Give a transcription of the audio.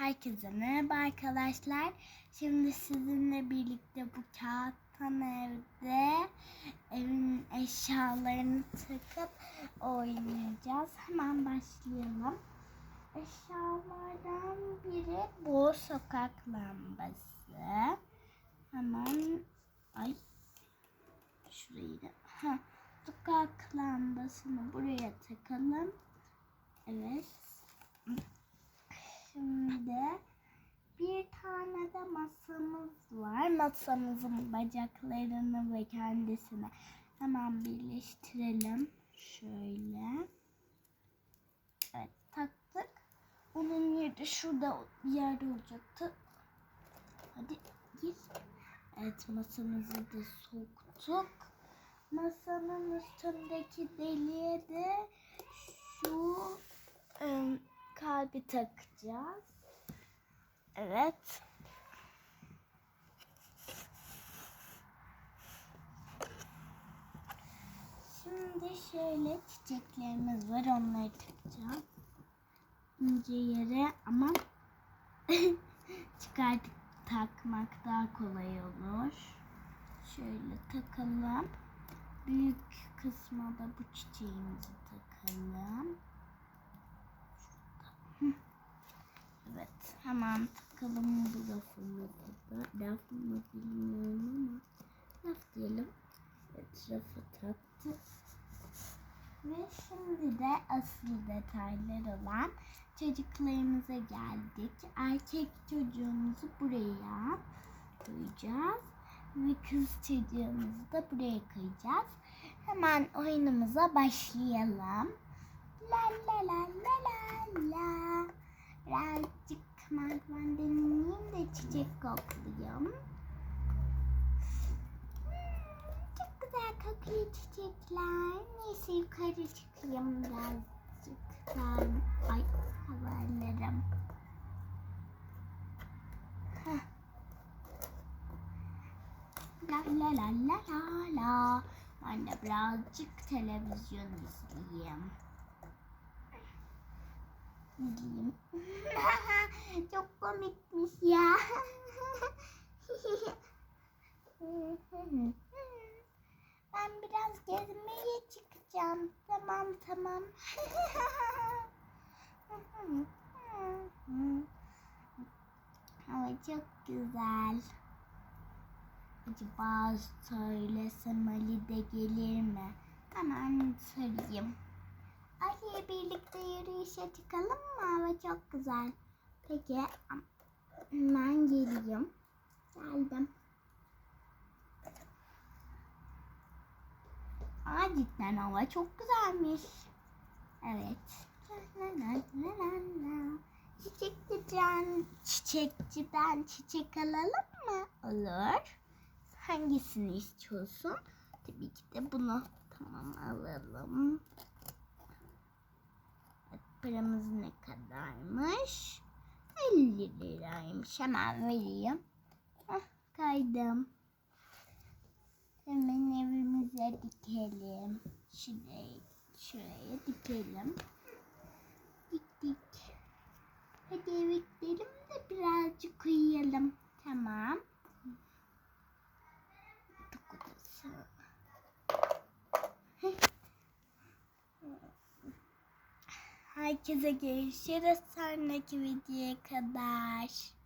Herkese merhaba arkadaşlar. Şimdi sizinle birlikte bu kağıttan evde evin eşyalarını takıp oynayacağız. Hemen başlayalım. Eşyalardan biri bu sokak lambası. Hemen ay şurayı da ha, sokak lambasını buraya takalım. Evet. Şimdi bir tane de masamız var. Masamızın bacaklarını ve kendisini hemen birleştirelim. Şöyle. Evet taktık. Onun yeri şurada bir yerde olacaktı. Hadi gir. Evet masamızı da soktuk. Masanın üstündeki deliğe de şu ım, kalbi takacağız. Evet. Şimdi şöyle çiçeklerimiz var onları takacağım. İnce yere ama çıkartıp takmak daha kolay olur. Şöyle takalım. Büyük kısma da bu çiçeğimizi takalım. Evet, hemen takalım bu rafımızı da. Raf mı bilmiyorum ama raf diyelim. Evet, rafı taktık. Ve şimdi de asıl detaylar olan çocuklarımıza geldik. Erkek çocuğumuzu buraya koyacağız. Ve kız çocuğumuzu da buraya koyacağız. Hemen oyunumuza başlayalım. La la la la la la. Birazcık merdiven deneyeyim de çiçek koklayayım. Hmm, Çok güzel kokuyor çiçekler. Neyse yukarı çıkayım birazcık. Ben, ay haberlerim. La la la la la la. Ben de birazcık televizyon izleyeyim. İzleyeyim. Çok komikmiş ya. Tamam tamam. Hava çok güzel. Acaba söylesem Ali de gelir mi? Hemen söyleyeyim. Ali birlikte yürüyüşe çıkalım mı? Hava çok güzel. Peki ben geleyim. Geldim. Cidden hava çok güzelmiş. Evet. Çiçekçiden, çiçekçiden çiçek alalım mı? Olur. Hangisini istiyorsun? Tabii ki de bunu. Tamam alalım. Paramız ne kadarmış? 50 liraymış. Hemen vereyim. Hah, kaydım. Evimize dikelim. Şuraya, şuraya dikelim. Diktik. Hadi eve gidelim de birazcık uyuyalım. Tamam. Herkese görüşürüz sonraki videoya kadar.